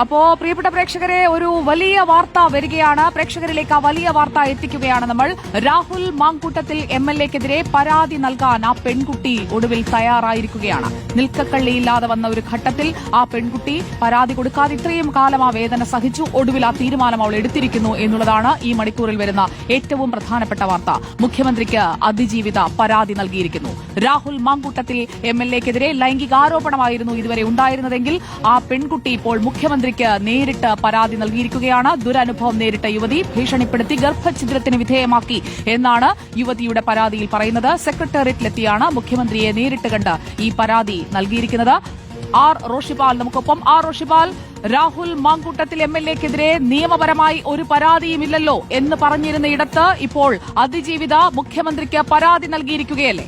അപ്പോ പ്രിയപ്പെട്ട പ്രേക്ഷകരെ ഒരു വലിയ വാർത്ത വരികയാണ്. പ്രേക്ഷകരിലേക്ക് ആ വലിയ വാർത്ത എത്തിക്കുകയാണ് നമ്മൾ. രാഹുൽ മാങ്കൂട്ടത്തിൽ എം എൽ എക്കെതിരെ പരാതി നൽകാൻ ആ പെൺകുട്ടി ഒടുവിൽ തയ്യാറായിരിക്കുകയാണ്. നിൽക്കക്കള്ളിയില്ലാതെ വന്ന ഒരു ഘട്ടത്തിൽ ആ പെൺകുട്ടി പരാതി കൊടുക്കാതെ ഇത്രയും കാലം ആ വേദന സഹിച്ചു. ഒടുവിൽ ആ തീരുമാനം അവൾ എടുത്തിരിക്കുന്നു എന്നുള്ളതാണ് ഈ മണിക്കൂറിൽ വരുന്ന ഏറ്റവും പ്രധാനപ്പെട്ട വാർത്ത. മുഖ്യമന്ത്രിക്ക് അതിജീവിത പരാതി നൽകിയിരിക്കുന്നു. രാഹുൽ മാങ്കൂട്ടത്തിൽ എം എൽ എക്കെതിരെ ലൈംഗികാരോപണമായിരുന്നു ഇതുവരെ ഉണ്ടായിരുന്നതെങ്കിൽ ആ പെൺകുട്ടി ഇപ്പോൾ മുഖ്യമന്ത്രിക്ക് നേരിട്ട് പരാതി നൽകിയിരിക്കുകയാണ്. ദുരനുഭവം നേരിട്ട യുവതി ഭീഷണിപ്പെടുത്തി ഗർഭഛിദ്രത്തിന് വിധേയമാക്കി എന്നാണ് യുവതിയുടെ പരാതിയിൽ പറയുന്നത്. സെക്രട്ടേറിയറ്റിലെത്തിയാണ് മുഖ്യമന്ത്രിയെ നേരിട്ട് കണ്ട് ഈ പരാതി നൽകിയിരിക്കുന്നത്. ആർ റോഷിപാൽ നമുക്കൊപ്പം. R Roshipal Rahul Mamkootathil M L എക്കെതിരെ നിയമപരമായി ഒരു പരാതിയുമില്ലല്ലോ എന്ന് പറഞ്ഞിരുന്ന ഇടത്ത് ഇപ്പോൾ അതിജീവിത മുഖ്യമന്ത്രിക്ക് പരാതി നൽകിയിരിക്കുകയല്ലേ?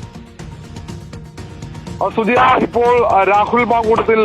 സുധിയ ഇപ്പോൾ രാഹുൽ മാങ്കൂട്ടത്തിൽ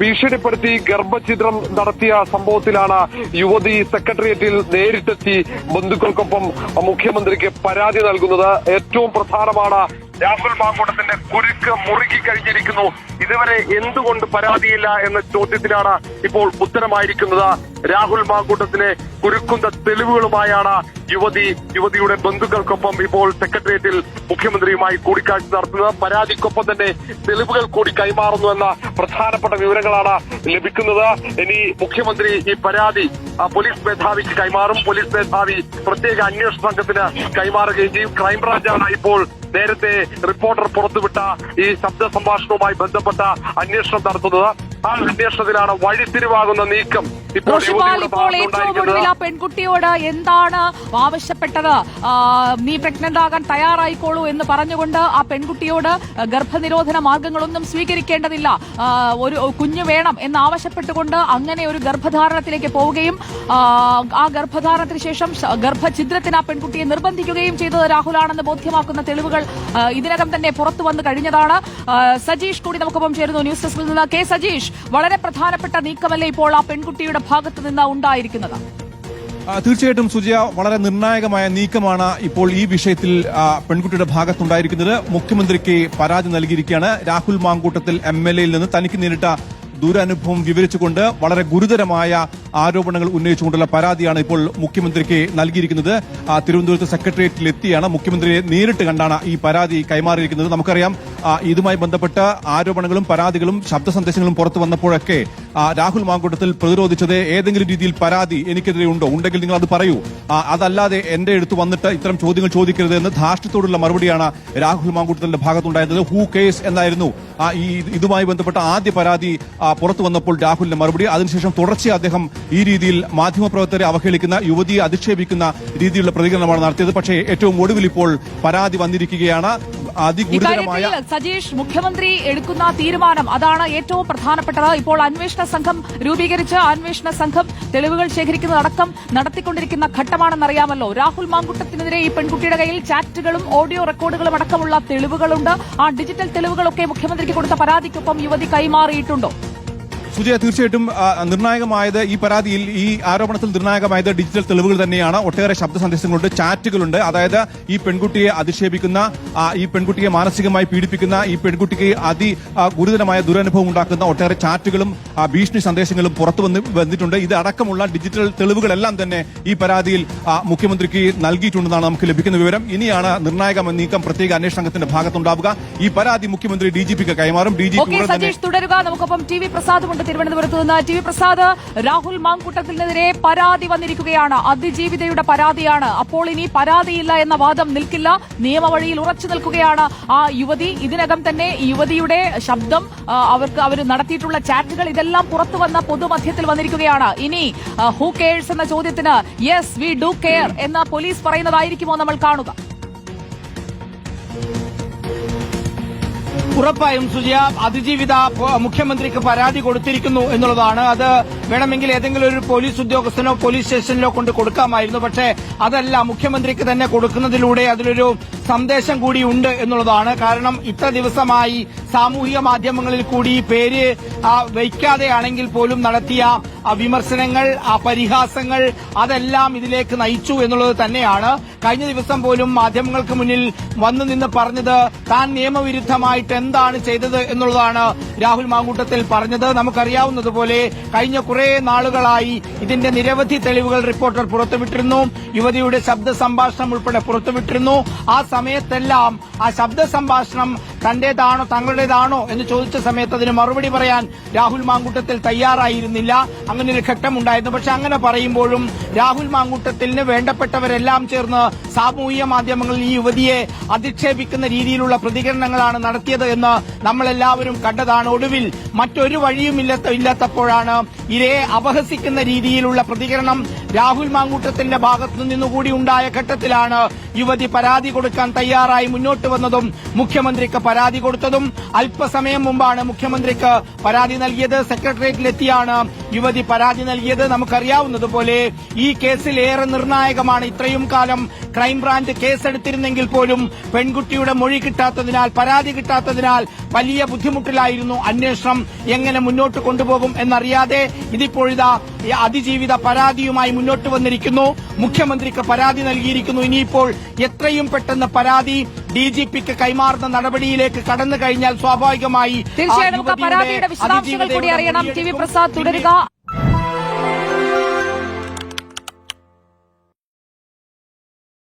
ഭീഷണിപ്പെടുത്തി ഗർഭഛിദ്രം നടത്തിയ സംഭവത്തിലാണ് യുവതി സെക്രട്ടേറിയറ്റിൽ നേരിട്ടെത്തി ബന്ധുക്കൾക്കൊപ്പം മുഖ്യമന്ത്രിക്ക് പരാതി നൽകുന്നത്. ഏറ്റവും പ്രധാനമാണ് രാഹുൽ മാങ്കൂട്ടത്തിന്റെ കുരുക്ക് മുറുകി കഴിഞ്ഞിരിക്കുന്നു. ഇതുവരെ എന്തുകൊണ്ട് പരാതിയില്ല എന്ന ചോദ്യത്തിലാണ് ഇപ്പോൾ ഉത്തരമായിരിക്കുന്നത്. രാഹുൽ മാങ്കൂട്ടത്തിലെ കുരുക്കുന്ന തെളിവുകളുമായാണ് യുവതി യുവതിയുടെ ബന്ധുക്കൾക്കൊപ്പം ഇപ്പോൾ സെക്രട്ടേറിയറ്റിൽ മുഖ്യമന്ത്രിയുമായി കൂടിക്കാഴ്ച നടത്തുന്നത്. പരാതിക്കൊപ്പം തന്നെ തെളിവുകൾ കൂടി കൈമാറുന്നു എന്ന പ്രധാനപ്പെട്ട വിവരങ്ങളാണ് ലഭിക്കുന്നത്. ഇനി മുഖ്യമന്ത്രി ഈ പരാതി പോലീസ് മേധാവിക്ക് കൈമാറും. പോലീസ് മേധാവി പ്രത്യേക അന്വേഷണ സംഘത്തിന് കൈമാറുകയും ചെയ്യും. ക്രൈംബ്രാഞ്ചാണ് ഇപ്പോൾ നേരത്തെ റിപ്പോർട്ടർ പുറത്തുവിട്ട ഈ ശബ്ദ സംഭാഷണവുമായി ബന്ധപ്പെട്ട അന്വേഷണം നടത്തുന്നത്. ആ അന്വേഷണത്തിലാണ് വഴിത്തിരിവാകുന്ന നീക്കം. റോഷിപാൽ ഇപ്പോൾ ഏറ്റവും ഒടുവിൽ ആ പെൺകുട്ടിയോട് എന്താണ് ആവശ്യപ്പെട്ടത്? നീ പ്രഗ്നന്റ് ആകാൻ തയ്യാറായിക്കോളൂ എന്ന് പറഞ്ഞുകൊണ്ട് ആ പെൺകുട്ടിയോട് ഗർഭനിരോധന മാർഗങ്ങളൊന്നും സ്വീകരിക്കേണ്ടതില്ല. ഒരു കുഞ്ഞു വേണം എന്ന് ആവശ്യപ്പെട്ടുകൊണ്ട് അങ്ങനെ ഒരു ഗർഭധാരണത്തിലേക്ക് പോവുകയും ആ, ഗർഭധാരണത്തിന് ശേഷം ഗർഭഛിദ്രത്തിന് ആ പെൺകുട്ടിയെ നിർബന്ധിക്കുകയും ചെയ്തത് രാഹുലാണെന്ന് ബോധ്യമാക്കുന്ന തെളിവുകൾ ഇതിനകം തന്നെ പുറത്തു വന്നു കഴിഞ്ഞതാണ്. സജീഷ് കൂടി നമുക്കൊപ്പം ചേരുന്നു ന്യൂസ് ഡെസ്കിൽ നിന്ന്. കെ സജീഷ് വളരെ പ്രധാനപ്പെട്ട നീക്കമല്ലേ ഇപ്പോൾ ആ പെൺകുട്ടിയുടെ ഭാഗത്ത് നിന്ന് ഉണ്ടായിരിക്കുന്നത്? തീർച്ചയായിട്ടും സുജയ വളരെ നിർണായകമായ നീക്കമാണ് ഇപ്പോൾ ഈ വിഷയത്തിൽ പെൺകുട്ടിയുടെ ഭാഗത്തുണ്ടായിരിക്കുന്നത്. മുഖ്യമന്ത്രിക്ക് പരാതി നൽകിയിരിക്കുകയാണ്. രാഹുൽ മാങ്കൂട്ടത്തിൽ എം എൽ എയിൽ നിന്ന് തനിക്ക് നേരിട്ട ദുരനുഭവം വിവരിച്ചുകൊണ്ട് വളരെ ഗുരുതരമായ ആരോപണങ്ങൾ ഉന്നയിച്ചുകൊണ്ടുള്ള പരാതിയാണ് ഇപ്പോൾ മുഖ്യമന്ത്രിക്ക് നൽകിയിരിക്കുന്നത്. തിരുവനന്തപുരത്ത് സെക്രട്ടേറിയറ്റിൽ എത്തിയാണ് മുഖ്യമന്ത്രിയെ നേരിട്ട് കണ്ടാണ് ഈ പരാതി കൈമാറിയിരിക്കുന്നത്. നമുക്കറിയാം ഇതുമായി ബന്ധപ്പെട്ട ആരോപണങ്ങളും പരാതികളും ശബ്ദ സന്ദേശങ്ങളും പുറത്തു വന്നപ്പോഴൊക്കെ രാഹുൽ മാങ്കൂട്ടത്തിൽ പ്രതിരോധിച്ചത് ഏതെങ്കിലും രീതിയിൽ പരാതി എനിക്കെതിരെ ഉണ്ടോ? ഉണ്ടെങ്കിൽ നിങ്ങൾ അത് പറയൂ. അതല്ലാതെ എന്റെ അടുത്ത് വന്നിട്ട് ഇത്തരം ചോദ്യങ്ങൾ ചോദിക്കരുത് എന്ന് ധാർഷ്ട്യത്തോടുള്ള മറുപടിയാണ് രാഹുൽ മാങ്കൂട്ടത്തിന്റെ ഭാഗത്തുണ്ടായിരുന്നത്. ഹൂ കേസ് എന്നായിരുന്നു. ഈ ഇതുമായി ബന്ധപ്പെട്ട ആദ്യ പരാതി പുറത്തു വന്നപ്പോൾ രാഹുലിന്റെ മറുപടി. അതിനുശേഷം തുടർച്ചയായി അദ്ദേഹം ഈ രീതിയിൽ മാധ്യമപ്രവർത്തകരെ അവഹേളിക്കുന്ന യുവതിയെ അധിക്ഷേപിക്കുന്ന രീതിയിലുള്ള പ്രതികരണമാണ് നടത്തിയത്. പക്ഷേ ഏറ്റവും ഒടുവിൽ ഇപ്പോൾ പരാതി വന്നിരിക്കുകയാണ്. സജീഷ് മുഖ്യമന്ത്രി എടുക്കുന്ന തീരുമാനം അതാണ് ഏറ്റവും പ്രധാനപ്പെട്ടത്. ഇപ്പോൾ അന്വേഷണ സംഘം രൂപീകരിച്ച് അന്വേഷണ സംഘം തെളിവുകൾ ശേഖരിക്കുന്നതടക്കം നടത്തിക്കൊണ്ടിരിക്കുന്ന ഘട്ടമാണെന്നറിയാമല്ലോ. രാഹുൽ മാങ്കുട്ടത്തിനെതിരെ ഈ പെൺകുട്ടിയുടെ കയ്യിൽ ചാറ്റുകളും ഓഡിയോ റെക്കോർഡുകളും അടക്കമുള്ള തെളിവുകളുണ്ട്. ആ ഡിജിറ്റൽ തെളിവുകളൊക്കെ മുഖ്യമന്ത്രിക്ക് കൊടുത്ത പരാതിക്കൊപ്പം യുവതി കൈമാറിയിട്ടുണ്ടോ? സുജയ തീർച്ചയായിട്ടും നിർണായകമായത് ഈ പരാതിയിൽ ഈ ആരോപണത്തിൽ നിർണായകമായത് ഡിജിറ്റൽ തെളിവുകൾ തന്നെയാണ്. ഒട്ടേറെ ശബ്ദ സന്ദേശങ്ങളുണ്ട് ചാറ്റുകളുണ്ട്. അതായത് ഈ പെൺകുട്ടിയെ അധിക്ഷേപിക്കുന്ന ഈ പെൺകുട്ടിയെ മാനസികമായി പീഡിപ്പിക്കുന്ന ഈ പെൺകുട്ടിക്ക് അതി ഗുരുതരമായ ദുരനുഭവം ഉണ്ടാക്കുന്ന ഒട്ടേറെ ചാറ്റുകളും ഭീഷണി സന്ദേശങ്ങളും പുറത്തു വന്ന് വന്നിട്ടുണ്ട്. ഇത് അടക്കമുള്ള ഡിജിറ്റൽ തെളിവുകളെല്ലാം തന്നെ ഈ പരാതിയിൽ മുഖ്യമന്ത്രിക്ക് നൽകിയിട്ടുണ്ടെന്നാണ് നമുക്ക് ലഭിക്കുന്ന വിവരം. ഇനിയാണ് നിർണായക നീക്കം പ്രത്യേക അന്വേഷണ സംഘത്തിന്റെ ഭാഗത്തുണ്ടാവുക. ഈ പരാതി മുഖ്യമന്ത്രി ഡി ജി പിക്ക് കൈമാറും. ഡി ജി പി തുടരുക. നമുക്കൊപ്പം ടി വി പ്രസാദുമുണ്ട് തിരുവനന്തപുരത്ത് നിന്ന് ടി വി പ്രസാദ് രാഹുൽ മാങ്കൂട്ടത്തിനെതിരെ പരാതി വന്നിരിക്കുകയാണ്. അതിജീവിതയുടെ പരാതിയാണ്. അപ്പോൾ ഇനി പരാതിയില്ല എന്ന വാദം നിൽക്കില്ല. നിയമവഴിയിൽ ഉറച്ചു നിൽക്കുകയാണ് ആ യുവതി. ഇതിനകം തന്നെ യുവതിയുടെ ശബ്ദം അവർക്ക് അവർ നടത്തിയിട്ടുള്ള ചാറ്റുകൾ ഇതെല്ലാം പുറത്തു വന്ന പൊതുമധ്യത്തിൽ വന്നിരിക്കുകയാണ്. ഇനി ഹൂ കെയർസ് എന്ന ചോദ്യത്തിന് യെസ് വി ഡു കെയർ എന്ന പോലീസ് പറയുന്നതായിരിക്കുമോ നമ്മൾ കാണുക? ഉറപ്പായും സുജയ അതിജീവിത മുഖ്യമന്ത്രിക്ക് പരാതി കൊടുത്തിരിക്കുന്നു എന്നുള്ളതാണ്. അത് വേണമെങ്കിൽ ഏതെങ്കിലും ഒരു പോലീസ് ഉദ്യോഗസ്ഥനോ പോലീസ് സ്റ്റേഷനിലോ കൊണ്ട് കൊടുക്കാമായിരുന്നു. പക്ഷേ അതല്ല മുഖ്യമന്ത്രിക്ക് തന്നെ കൊടുക്കുന്നതിലൂടെ അതിലൊരു സന്ദേശം കൂടി ഉണ്ട് എന്നുള്ളതാണ്. കാരണം ഇത്ര ദിവസമായി സാമൂഹിക മാധ്യമങ്ങളിൽ കൂടി പേര് വയ്ക്കാതെയാണെങ്കിൽ പോലും നടത്തിയ വിമർശനങ്ങൾ ആ പരിഹാസങ്ങൾ അതെല്ലാം ഇതിലേക്ക് നയിച്ചു എന്നുള്ളത് തന്നെയാണ്. കഴിഞ്ഞ ദിവസം പോലും മാധ്യമങ്ങൾക്ക് മുന്നിൽ വന്നു നിന്ന് പറഞ്ഞത് താൻ നിയമവിരുദ്ധമായിട്ട് എന്താണ് ചെയ്തത് എന്നുള്ളതാണ് രാഹുൽ മാങ്കൂട്ടത്തിൽ പറഞ്ഞത്. നമുക്കറിയാവുന്നതുപോലെ കഴിഞ്ഞ കുറെ നാളുകളായി ഇതിന്റെ നിരവധി തെളിവുകൾ റിപ്പോർട്ടർ പുറത്തുവിട്ടിരുന്നു. യുവതിയുടെ ശബ്ദ സംഭാഷണം ഉൾപ്പെടെ പുറത്തുവിട്ടിരുന്നു. ആ സമയത്തെല്ലാം ആ ശബ്ദ സംഭാഷണം തന്റേതാണോ തങ്ങളുടേതാണോ എന്ന് ചോദിച്ച സമയത്ത് അതിന് മറുപടി പറയാൻ രാഹുൽ മാങ്കൂട്ടത്തിൽ തയ്യാറായിരുന്നില്ല. അങ്ങനെ ഒരു ഘട്ടം ഉണ്ടായിരുന്നു പക്ഷെ അങ്ങനെ പറയുമ്പോഴും രാഹുൽ മാങ്കൂട്ടത്തിന് വേണ്ടപ്പെട്ടവരെല്ലാം ചേർന്ന് സാമൂഹിക മാധ്യമങ്ങളിൽ ഈ യുവതിയെ അധിക്ഷേപിക്കുന്ന രീതിയിലുള്ള പ്രതികരണങ്ങളാണ് നടത്തിയത് എന്ന് നമ്മളെല്ലാവരും കണ്ടതാണ്. ഒടുവിൽ മറ്റൊരു വഴിയും ഇല്ലാത്ത ഇല്ലാത്തപ്പോഴാണ് ഇരയെ അപഹസിക്കുന്ന രീതിയിലുള്ള പ്രതികരണം രാഹുൽ മാങ്കൂട്ടത്തിന്റെ ഭാഗത്തു നിന്നുകൂടി ഉണ്ടായ ഘട്ടത്തിലാണ് യുവതി പരാതി കൊടുക്കാൻ തയ്യാറായി മുന്നോട്ട് വന്നതും മുഖ്യമന്ത്രിക്ക് പരാതി കൊടുത്തതും അല്പസമയം മുമ്പാണ് മുഖ്യമന്ത്രിക്ക് പരാതി നൽകിയത്. സെക്രട്ടേറിയറ്റിലെത്തിയാണ് യുവതി പരാതി നൽകിയത്. നമുക്കറിയാവുന്നതുപോലെ ഈ കേസിൽ ഏറെ നിർണായകമാണ്. ഇത്രയും കാലം ക്രൈംബ്രാഞ്ച് കേസെടുത്തിരുന്നെങ്കിൽ പോലും പെൺകുട്ടിയുടെ മൊഴി കിട്ടാത്തതിനാൽ പരാതി കിട്ടാത്തതിനാൽ വലിയ ബുദ്ധിമുട്ടിലായിരുന്നു അന്വേഷണം. എങ്ങനെ മുന്നോട്ട് കൊണ്ടുപോകും എന്നറിയാതെ ഇതിപ്പോഴിതാ അതിജീവിത പരാതിയുമായി മുന്നോട്ട് വന്നിരിക്കുന്നു. മുഖ്യമന്ത്രിക്ക് പരാതി നൽകിയിരിക്കുന്നു. ഇനിയിപ്പോൾ എത്രയും പെട്ടെന്ന് പരാതി ഡിജിപിക്ക് കൈമാറുന്ന നടപടിയിലേക്ക് കടന്നു കഴിഞ്ഞാൽ സ്വാഭാവികമായി തീർച്ചയായും നമുക്ക് പരാതിയുടെ വിശദാംശങ്ങൾ കൂടി അറിയണം. ടി വി പ്രസാദ് തുടരുക.